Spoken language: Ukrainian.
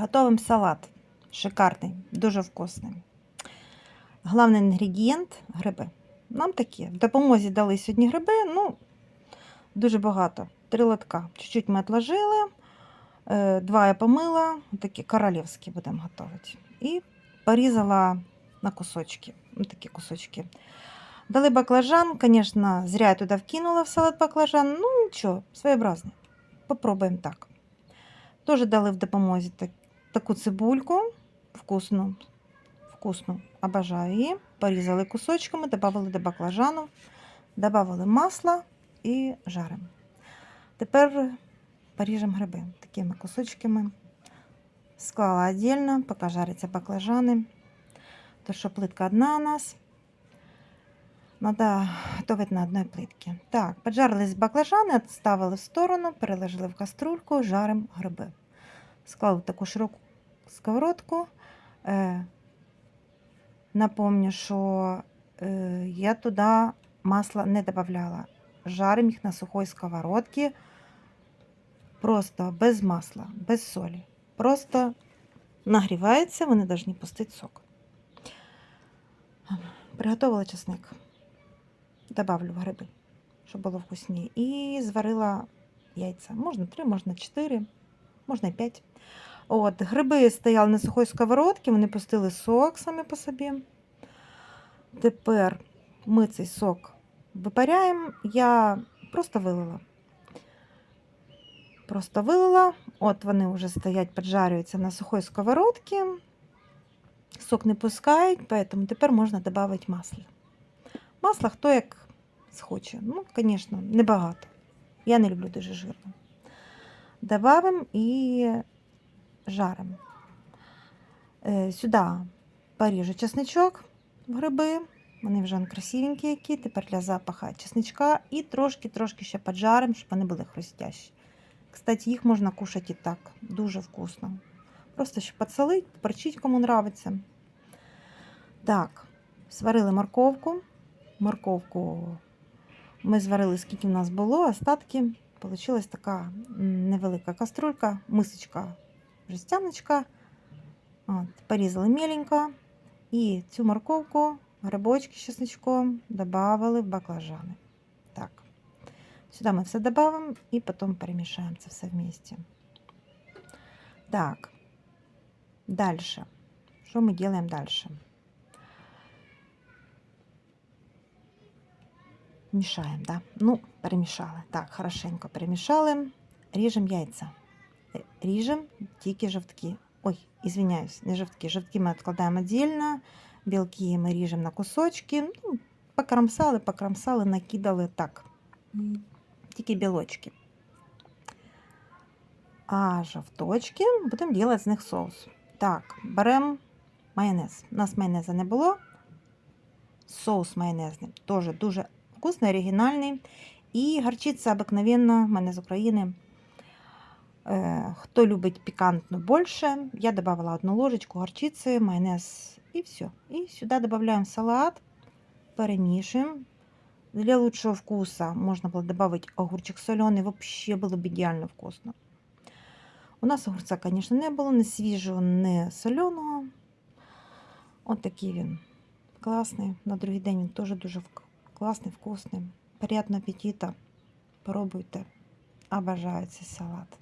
Готовим салат. Шикарний, дуже вкусний. Головний інгредієнт гриби. Нам такі. В допомозі дали сьогодні гриби, ну, дуже багато. Три лотка. Чуть-чуть ми відложили. Е, Два я помила, такі королівські будемо готувати. І порізала на кусочки. Ну, такі кусочки. Дали баклажан, звісно, зря я туди вкинула в салат баклажан. Ну, нічого, своєобразний. Попробуємо так. Теж дали в допомозі так, таку цибульку вкусну. Вкусну. Обожаю її. Порізали кусочками, додали до баклажану, додали масло і жаримо. Тепер поріжемо гриби такими кусочками. Склала віддільно, поки жаряться баклажани. То що плитка одна у нас. Надо готувати на одній плитці. Так, поджарились баклажани, відставили в сторону, переложили в каструльку, жаримо гриби. Склали таку широку сковородку. Е, напомню, що е, я туди масла не додавала. Жаримо їх на сухой сковородці. Просто без масла, без солі. Просто нагрівається, вони повинні пустити сок. Приготувала чесник. Добавлю в гриби, щоб було вкусніше. І зварила яйця. Можна три, можна чотири, можна п'ять. От, гриби стояли на сухій сковородці, вони пустили сок самі по собі. Тепер ми цей сок випаряємо. Я просто вилила. Просто вилила. От вони вже стоять, поджарюються на сухій сковородці. Сок не пускають, поэтому тепер можна додати масло. Масло хто як схоче. Ну, звісно, небагато. Я не люблю дуже жирно. Добавимо і жаримо. Е, Сюди поріжу чесничок в гриби. Вони вже красивенькі які. Тепер для запаха чесничка. І трошки-трошки ще поджаримо, щоб вони були хрустящі. Кстати, їх можна кушати і так. Дуже вкусно. Просто щоб підсолити, поперчить, кому нравиться. Так, сварили морковку. Морковку ми зварили, скільки в нас було, остатки. Получилась така невелика каструлька, мисочка, жестяночка. От, порізали меленько. І цю морковку, грибочки з чесничком додали в баклажани. Так. Сюди ми все додамо і потім перемішаємо це все вместе. Так. Дальше. Що ми робимо далі? Мішаємо, да? Ну, перемішали. Так, хорошенько перемішали. Ріжемо яйця. Ріжемо тільки жовтки. Ой, извиняюсь, не жовтки. Жовтки ми відкладаємо віддільно. Білки ми ріжемо на кусочки. Ну, покромсали, покромсали, накидали так. Тільки білочки. А жовточки будемо робити з них соус. Так, беремо майонез. У нас майонеза не було. Соус майонезний. Теж дуже вкусний, оригінальний. І гарчиця обикновенна, в мене з України. Е, Хто любить пікантно більше, я додавала одну ложечку горчиці, майонез і все. І сюди додаємо салат, перемішуємо. Для лучшего вкуса можно было добавить огурчик соленый, вообще было бы идеально вкусно. У нас огурця, конечно, не було, не свіжого, не соленого. От такий він класний. На другий день він теж дуже вк- класний, вкусний. Приятного апетита. Пробуйте. Обожаю цей салат.